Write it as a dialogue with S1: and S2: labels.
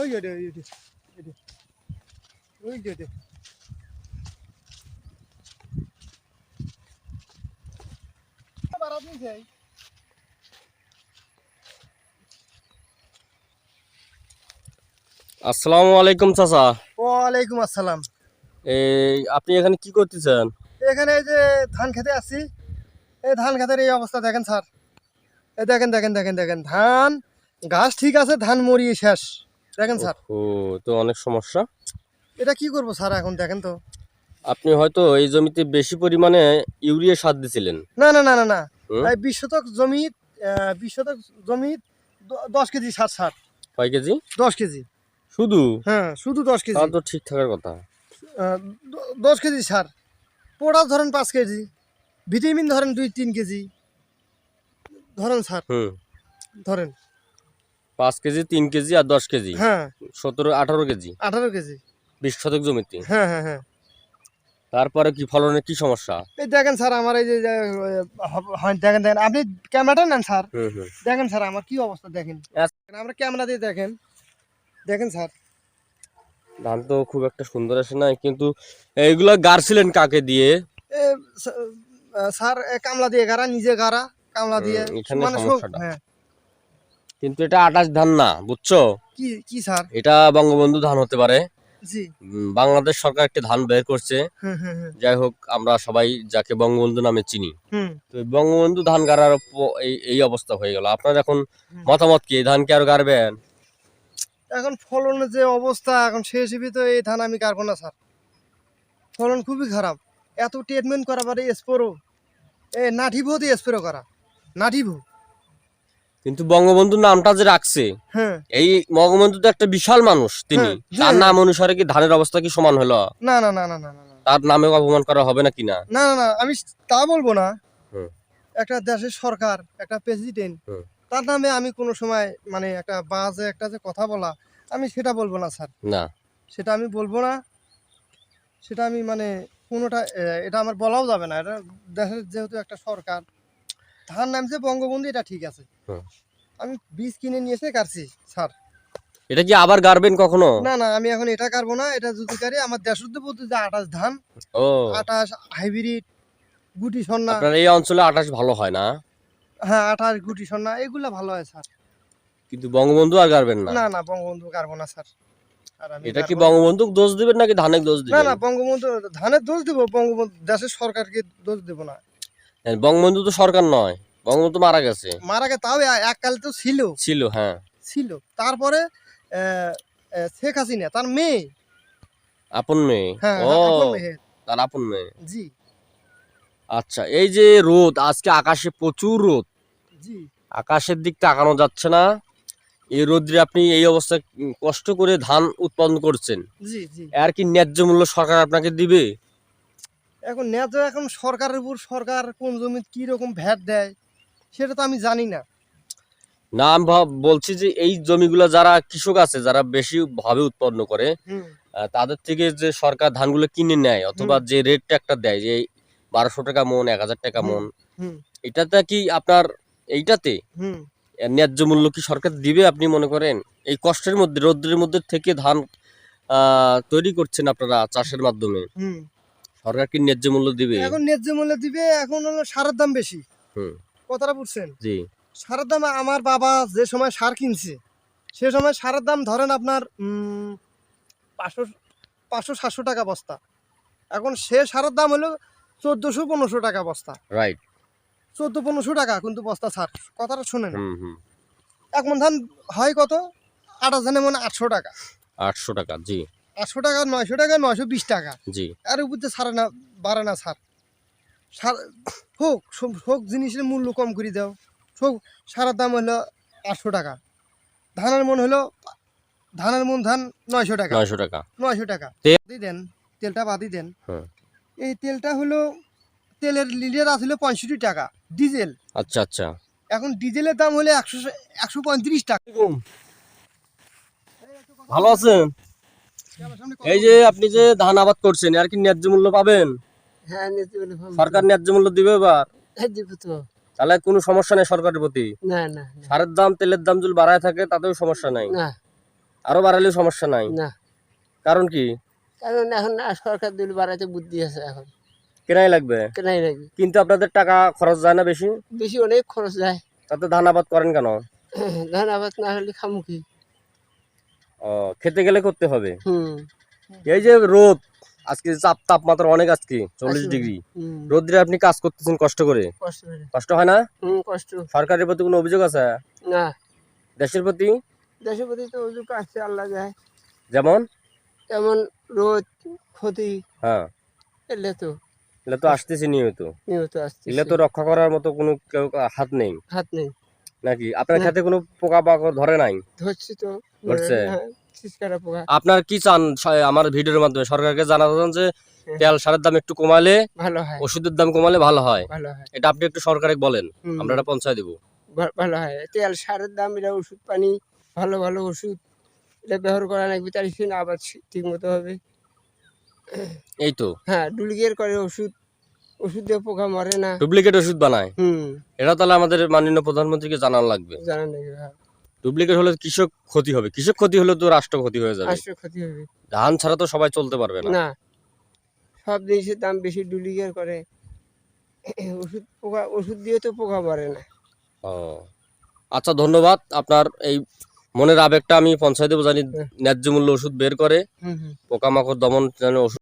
S1: ওই যে ওই যে ওই যে ওই যে ওই যে
S2: আসসালামু আলাইকুম চাচা।
S1: ওয়ালাইকুম আসসালাম।
S2: এই আপনি এখানে কি করতেছেন?
S1: এখানে এই যে ধান খেতে আসছি। এই ধান খেতের এই অবস্থা দেখেন স্যার। এই দেখেন দেখেন দেখেন দেখেন ধান গাছ ঠিক আছে ধান মরিয়ে শেষ। দেখেন স্যার।
S2: ও তো অনেক সমস্যা।
S1: এটা কি করব স্যার এখন দেখেন তো।
S2: আপনি হয়তো এই জমিতে বেশি পরিমাণে ইউরিয়া সার দিছিলেন।
S1: না না না না না। এই বিশ শতক জমি বিশ শতক জমি দশ কেজি সার সার
S2: কয় কেজি?
S1: দশ কেজি।
S2: শুধু?
S1: হ্যাঁ শুধু দশ কেজি।
S2: তাহলে তো ঠিক থাকার কথা।
S1: দশ কেজি সার। পোড়া ধরেন পাঁচ কেজি। ভিটামিন ধরেন দুই তিন কেজি। ধরেন স্যার।
S2: হুম।
S1: ধরেন।
S2: পাঁচ কেজি তিন কেজি আর দশ কেজি।
S1: হ্যাঁ।
S2: সতেরো আঠারো কেজি।
S1: আঠারো কেজি।
S2: বিশ শতক জমিতে।
S1: হ্যাঁ হ্যাঁ হ্যাঁ।
S2: তারপরে কি ফলনের কি সমস্যা?
S1: এই দেখেন স্যার আমার এই যে হয়, দেখেন দেখেন। আপনি ক্যামেরাটা নেন স্যার। দেখেন স্যার আমার কি অবস্থা দেখেন।
S2: আচ্ছা।
S1: আমরা ক্যামেরা দিয়ে দেখেন। দেখেন স্যার।
S2: ধান তো খুব একটা সুন্দর আসে না কিন্তু এইগুলা গাড়ছিলেন কাকে দিয়ে?
S1: স্যার কামলা দিয়ে গাড়া নিজে গাড়া কামলা দিয়ে।
S2: এখানে
S1: মানে
S2: সমস্যাটা। কিন্তু এটা আটাশ ধান না বুঝছ?
S1: কি কি স্যার
S2: এটা বঙ্গবন্ধু ধান হতে পারে।
S1: জি।
S2: বাংলাদেশ সরকার একটি ধান বের করছে। যাই হোক আমরা সবাই যাকে বঙ্গবন্ধু নামে চিনি। তো বঙ্গবন্ধু ধান গাড়ার এই এই অবস্থা হয়ে গেল। আপনার এখন মতামত কি? ধান কি আর গাড়বেন?
S1: এখন ফলনের যে অবস্থা এখন সে হিসেবে তো এই ধান আমি কাটবো না স্যার। ফলন খুবই খারাপ। এত ট্রিটমেন্ট করা পারে স্পোরো এ নাঠিভো দিয়ে স্প্রে করা। নাঠিভো
S2: কিন্তু বঙ্গবন্ধু নামটা যে রাখছে
S1: হ্যাঁ।
S2: এই বঙ্গবন্ধু তো একটা বিশাল মানুষ তিনি।
S1: হ্যাঁ,
S2: তার। নাম অনুসারে কি ধানের অবস্থা কি সমান হলো?
S1: না না না না না না না।
S2: তার নামে অপমান করা হবে না কিনা
S1: না? না না আমি তা বলব না। একটা দেশের সরকার একটা প্রেসিডেন্ট তার নামে আমি কোনো সময় মানে একটা বাজে একটা যে কথা বলা আমি সেটা বলব না স্যার।
S2: না।
S1: সেটা আমি বলব না। সেটা আমি মানে কোনোটা এটা আমার বলাও যাবে না। এটা দেশের যেহেতু একটা সরকার ধান নামছে বঙ্গবন্ধু এটা ঠিক আছে। আমি বীজ কিনে নিয়ে এসে কাটছি স্যার
S2: এটা কি আবার গাড়বেন কখনো?
S1: না না আমি এখন এটা কাটবো না এটা যদি কারি আমার দেশুদ্ধ যে আটাশ ধান
S2: ও।
S1: আটাশ হাইব্রিড গুটি সন্না।
S2: আপনার এই অঞ্চলে আটাশ ভালো হয় না?
S1: হ্যাঁ আঠাশ গুটি সন্না এগুলা ভালো হয় স্যার
S2: কিন্তু বঙ্গবন্ধু আর গাড়বেন না?
S1: না না বঙ্গবন্ধু কাটবো না স্যার আর আমি
S2: এটা কি বঙ্গবন্ধু দোষ দিবেন নাকি ধানের দোষ দিবেন?
S1: না না বঙ্গবন্ধু ধানের দোষ দেবো বঙ্গবন্ধু দেশের সরকারকে দোষ দেবো না।
S2: বঙ্গবন্ধু তো সরকার নয় বঙ্গবন্ধু মারা গেছে।
S1: মারা গেছে তাও এককালে তো ছিল।
S2: ছিল হ্যাঁ।
S1: ছিল। তারপরে শেখ হাসিনা তার মেয়ে।
S2: আপন মেয়ে?
S1: হ্যাঁ
S2: ও তার আপন মেয়ে?
S1: জি।
S2: আচ্ছা এই যে রোদ আজকে আকাশে প্রচুর রোদ।
S1: জি।
S2: আকাশের দিক তাকানো যাচ্ছে না। এই রোদ্রে আপনি এই অবস্থায় কষ্ট করে ধান উৎপাদন করছেন।
S1: জি জি।
S2: আর কি ন্যায্য মূল্য সরকার আপনাকে দিবে?
S1: এখন ন্যায্য এখন সরকারের উপর সরকার কোন জমি কি রকম ভ্যাট দেয় সেটা তো আমি জানি না।
S2: না আমি ভাব- বলছি যে এই জমিগুলো যারা কৃষক আছে যারা বেশি ভাবে উৎপন্ন করে তাদের থেকে যে সরকার ধানগুলো কিনে নেয় অথবা যে রেটটা একটা দেয় যে বারোশো টাকা মন এক হাজার টাকা মন এটাতে কি আপনার এইটাতে ন্যায্য মূল্য কি সরকার দিবে আপনি মনে করেন? এই কষ্টের মধ্যে রৌদ্রের মধ্যে থেকে ধান তৈরি করছেন আপনারা চাষের মাধ্যমে। সরকার কি ন্যায্য মূল্য দিবে?
S1: এখন ন্যায্য মূল্য দিবে এখন হলো সারের দাম বেশি।
S2: হুম।
S1: কথাটা বুঝছেন?
S2: জি।
S1: সারের দাম আমার বাবা যে সময় সার কিনছে সে সময় সারের দাম ধরেন আপনার পাঁচশো পাঁচশো সাতশো টাকা বস্তা। এখন সে সারের দাম হলো চোদ্দোশো পনেরোশো টাকা বস্তা।
S2: রাইট
S1: চোদ্দ পনেরোশো টাকা কিন্তু বস্তা সার। কথাটা শোনেন। এক মন ধান হয় কত? আঠাশ ধানে মনে আটশো টাকা।
S2: আটশো টাকা জি।
S1: আটশো টাকা নয়শো টাকা নয়শো বিশ টাকা।
S2: জি।
S1: এর উপর তো সারে না বাড়ে না সার সার হোক সব- হোক জিনিসের মূল্য কম করে দাও। হোক সারের দাম হলো আটশো টাকা। ধানের মন হলো ধানের মন ধান নয়শো টাকা।
S2: নয়শো টাকা।
S1: নয়শো টাকা।
S2: তেল?
S1: বাদই দেন তেলটা বাদই দেন। এই তেলটা হলো তেলের লিটার আসলে পঁয়ষট্টি টাকা ডিজেল।
S2: আচ্ছা আচ্ছা।
S1: এখন ডিজেলের দাম হলে একশো একশো পঁয়ত্রিশ টাকা।
S2: ভালো আছেন? এই যে আপনি যে ধান আবাদ করছেন আর কি ন্যায্য মূল্য পাবেন?
S3: হ্যাঁ
S2: সরকার ন্যায্য মূল্য দিবে এবার?
S3: হ্যাঁ
S2: তাহলে কোনো সমস্যা নেই সরকারের প্রতি?
S3: না না না,
S2: সারের দাম তেলের দাম যদি বাড়ায় থাকে তাতেও সমস্যা নাই?
S3: না।
S2: আরও বাড়ালে সমস্যা নাই?
S3: না।
S2: কারণ কি?
S3: কারণ এখন সরকার দিল বাড়াতে বুদ্ধি আছে এখন।
S2: কেনাই লাগবে?
S3: কেনাই নাকি
S2: কিন্তু আপনাদের টাকা খরচ যায় না বেশি?
S3: বেশি অনেক খরচ যায়।
S2: তাতে ধান আবাদ করেন কেন?
S3: ধান আবাদ না হলে খামু কি?
S2: ও খেতে গেলে করতে হবে? এই যে রোদ আজকে চাপ তাপমাত্রা অনেক আজকে চল্লিশ ডিগ্রি। রোদ্রে আপনি কাজ করতেছেন কষ্ট করে?
S3: কষ্ট
S2: হয় না?
S3: কষ্ট।
S2: সরকারের প্রতি কোনো অভিযোগ আছে?
S3: না।
S2: দেশের প্রতি?
S3: দেশের প্রতি তো অজু আসছে আল্লাহ যায়।
S2: যেমন?
S3: তেমন রোদ ক্ষতি
S2: হ্যাঁ।
S3: এলে তো।
S2: এগুলো তো আসতেছে নিয়মিত।
S3: নিয়মিত আসছে
S2: এগুলো তো রক্ষা করার মতো কোনো কেউ হাত নেই।
S3: হাত নেই।
S2: নাকি? আপনার। খেতে কোনো পোকা পাকড় ধরে নাই?
S3: ধরছি তো।
S2: ধরছে?
S3: হ্যাঁ,
S2: আপনার কি চান আমার ভিডিওর মাধ্যমে? সরকারকে জানাতেন যে
S3: হ্যাঁ।
S2: তেল সারের দাম একটু কমালে
S3: ভালো হয়।
S2: ওষুধের দাম কমালে ভালো হয়। এটা আপনি একটু সরকারে বলেন আমরা এটা পৌঁছায় দেবো।
S3: ভালো হয়। তেল সারের দাম এটা ওষুধ পানি ভালো ভালো ওষুধ এটা ব্যবহার করা লাগবে তার না আবার ঠিক মতো হবে।
S2: এই তো।
S3: হ্যাঁ ডুলিগের করে ওষুধ ওষুধ দিয়ে পোকা মরে না।
S2: ডুপ্লিকেট ওষুধ বানায়?
S3: হুম।
S2: এটা তাহলে আমাদের মাননীয় প্রধানমন্ত্রীকে জানানো লাগবে।
S3: জানা লাগবে হ্যাঁ।
S2: ডুপ্লিকেট হলে কৃষক ক্ষতি হবে। কৃষক ক্ষতি হলে তো রাষ্ট্র ক্ষতি হয়ে যাবে।
S3: রাষ্ট্র ক্ষতি হবে।
S2: ধান ছাড়া তো সবাই চলতে পারবে না।
S3: না। সব জিনিসের দাম বেশি ডুলিগের করে। ওষুধ পোকা ওষুধ দিয়ে তো পোকা মরে না।
S2: ও। আচ্ছা ধন্যবাদ। আপনার এই মনের আবেগটা আমি পঞ্চায়েতে জানি
S3: হ্যাঁ।
S2: ন্যায্য মূল্য ওষুধ বের করে। পোকামাকড় দমন যেন ওষুধ